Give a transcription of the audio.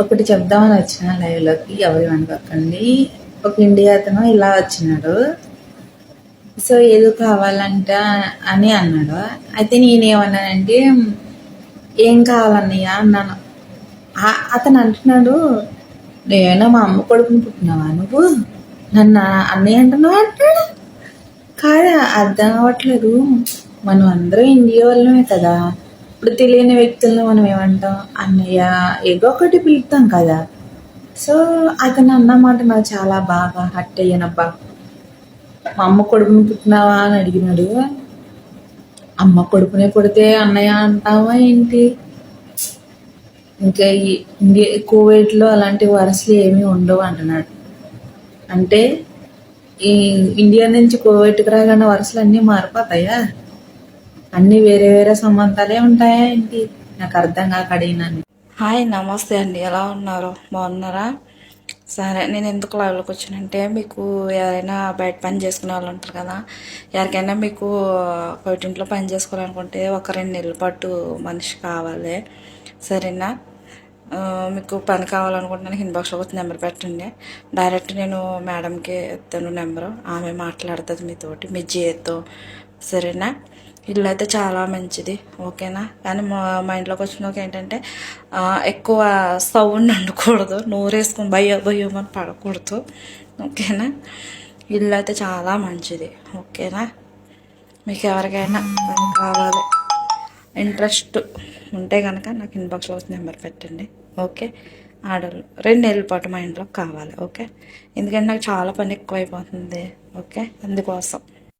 ఒకటి చెప్దామని వచ్చిన లైవ్లోకి ఎవరి అనుకోకండి ఒక ఇండియా అతను ఇలా వచ్చినాడు. సో ఏదో కావాలంట అని అన్నాడు. అయితే నేనేమన్నానంటే ఏం కావాలన్నయ్య అన్నాను. అతను అంటున్నాడు నేను మా అమ్మ కొడుకుని పుట్టినావా నువ్వు? నన్ను అన్నయ్య అంటున్నావు అంటాడు? కాదా అర్థం అవ్వట్లేదు. మనం అందరం ఇండియా వాళ్ళమే కదా. ఇప్పుడు తెలియని వ్యక్తులను మనం ఏమంటాం? అన్నయ్య ఏదో ఒకటి పిలుపుతాం కదా. సో అతను అన్నమాట నాకు చాలా బాగా హట్ అయ్యానబ్బా. మా అమ్మ కొడుకుని పుట్టినావా అని అడిగినాడు. అమ్మ కొడుకునే పుడితే అన్నయ్య అంటావా ఏంటి? ఇంకా ఈ ఇండియా అలాంటి వరసలు ఏమీ ఉండవు అంటున్నాడు. అంటే ఈ ఇండియా నుంచి కోవిడ్కి రాగానే వరుసలు అన్నీ మారిపోతాయా? అన్నీ వేరే వేరే సంబంధాలే ఉంటాయా ఏంటి? నాకు అర్థం కాక అడిగినాను. హాయ్ నమస్తే అండి. ఎలా ఉన్నారు? బాగున్నారా? సరే నేను ఎందుకు లైవ్లోకి వచ్చానంటే మీకు ఎవరైనా బయట పని చేసుకునే వాళ్ళు ఉంటారు కదా ఎవరికైనా మీకు ఇంట్లో పని చేసుకోవాలనుకుంటే ఒక రెండు నెలల పాటు మనిషి కావాలి. సరేనా? మీకు పని కావాలనుకుంటే నాకు ఇన్బాక్స్లో వచ్చి నెంబర్ పెట్టండి. డైరెక్ట్ నేను మేడంకి ఇస్తాను నెంబరు. ఆమె మాట్లాడుతుంది మీతోటి మీ జిఏతో సరేనా? ఇల్లు అయితే చాలా మంచిది ఓకేనా? కానీ మా మా ఇంట్లోకి వచ్చినాక ఏంటంటే ఆ, ఎక్కువ సౌండ్ ఉండకూడదు. నోరేసుకొని భయ్యో భయ్యోమని పడకూడదు ఓకేనా? ఇల్లు అయితే చాలా మంచిది ఓకేనా? మీకు ఎవరికైనా కావాలి ఇంట్రెస్ట్ ఉంటే కనుక నాకు ఇన్బాక్స్లో వచ్చి నెంబర్ పెట్టండి ఓకే? ఆర్డర్లు రెండు నెలల పాటు మా ఇంట్లో కావాలి ఓకే? ఎందుకంటే నాకు చాలా పని ఎక్కువైపోతుంది ఓకే? అందుకోసం.